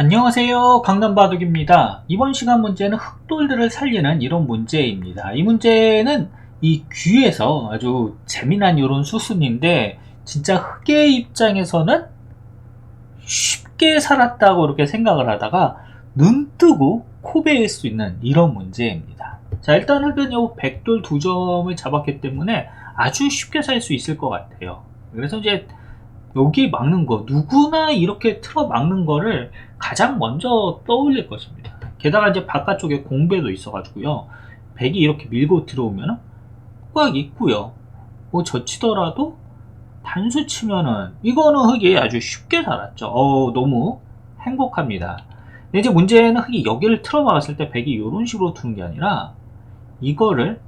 안녕하세요. 강남바둑입니다. 이번 시간 문제는 흑돌들을 살리는 이런 문제입니다. 이 문제는 이 귀에서 아주 재미난 이런 수순인데 진짜 흑의 입장에서는 쉽게 살았다고 이렇게 생각을 하다가 눈 뜨고 코 베일 수 있는 이런 문제입니다. 자 일단 흑은 요 백돌 두 점을 잡았기 때문에 아주 쉽게 살 수 있을 것 같아요. 그래서 이제 여기 막는 거 누구나 이렇게 틀어 막는 거를 가장 먼저 떠올릴 것입니다. 게다가 이제 바깥쪽에 공배도 있어 가지고요. 백이 이렇게 밀고 들어오면 꽉 있고요. 뭐 젖히더라도 단수 치면은 이거는 흑이 아주 쉽게 살았죠. 어 너무 행복합니다. 근데 이제 문제는 흑이 여기를 틀어 막았을 때 백이 이런 식으로 두는 게 아니라 이거를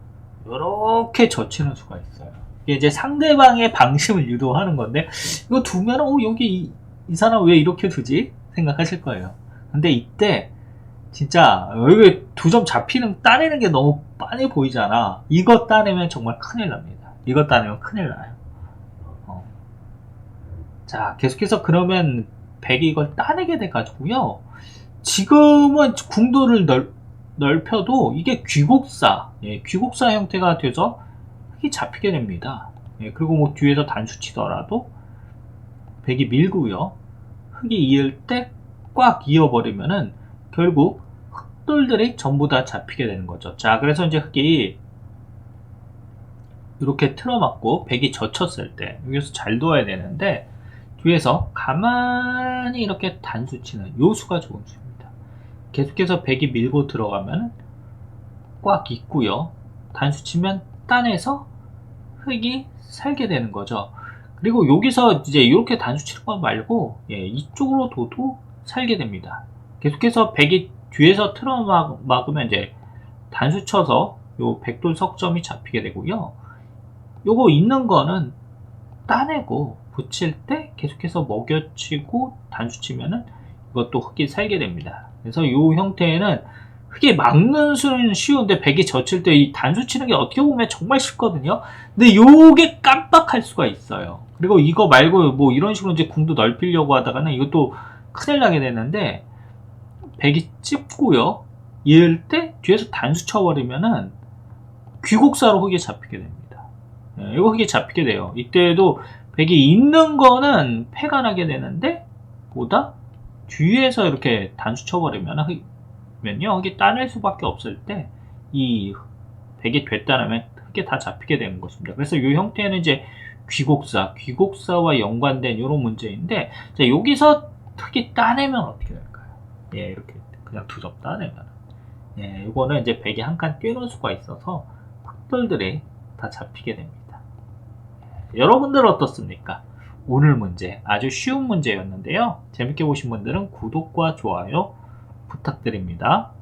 이렇게 젖히는 수가 있어요. 이제 상대방의 방심을 유도하는 건데 이거 두면 어 여기 이, 이 사람 왜 이렇게 두지 생각하실 거예요. 근데 이때 진짜 여기 두 점 잡히는 따내는 게 너무 빤히 보이잖아. 이거 따내면 정말 큰일 납니다. 이거 따내면 큰일 나요. 어. 자 계속해서 그러면 백이 이걸 따내게 돼 가지고요. 지금은 궁도를 넓, 넓혀도 이게 귀곡사, 예, 귀곡사 형태가 돼서 흑이 잡히게 됩니다. 예, 그리고 뭐 뒤에서 단수 치더라도 백이 밀고요. 흑이 이을 때 꽉 이어버리면은 결국 흑돌들이 전부 다 잡히게 되는 거죠. 자, 그래서 이제 흑이 이렇게 틀어맞고 백이 젖혔을 때 여기서 잘 둬야 되는데 뒤에서 가만히 이렇게 단수 치는 요 수가 좋은 수입니다. 계속해서 백이 밀고 들어가면 꽉 있고요. 단수 치면 따내서 흙이 살게 되는 거죠. 그리고 여기서 이제 이렇게 단수 치는 거 말고 예, 이쪽으로 둬도 살게 됩니다. 계속해서 백이 뒤에서 틀어 막, 막으면 이제 단수 쳐서 요 백돌 석점이 잡히게 되고요. 요거 있는 거는 따내고 붙일 때 계속해서 먹여치고 단수 치면은 이것도 흙이 살게 됩니다. 그래서 요 형태에는 흙이 막는 수는 쉬운데 백이 젖힐 때 이 단수 치는 게 어떻게 보면 정말 쉽거든요. 근데 요게 깜빡할 수가 있어요. 그리고 이거 말고 뭐 이런 식으로 이제 궁도 넓히려고 하다가는 이것도 큰일 나게 되는데 백이 찝고요. 이을 때 뒤에서 단수 쳐버리면은 귀곡사로 흙이 잡히게 됩니다. 예, 이거 흙이 잡히게 돼요. 이때도 백이 있는 거는 패가 나게 되는데 보다 뒤에서 이렇게 단수 쳐버리면 흙, 면요 흙이 따낼 수밖에 없을 때 이 백이 됐다면 흙이 다 잡히게 되는 것입니다. 그래서 이 형태는 이제 귀곡사, 귀곡사와 연관된 이런 문제인데 자, 여기서 흙이 따내면 어떻게 될까요? 예, 이렇게 그냥 두 점 따내면 예, 이거는 이제 백이 한 칸 뛰는 수가 있어서 흑돌들이 다 잡히게 됩니다. 예, 여러분들 어떻습니까? 오늘 문제 아주 쉬운 문제였는데요. 재밌게 보신 분들은 구독과 좋아요 부탁드립니다.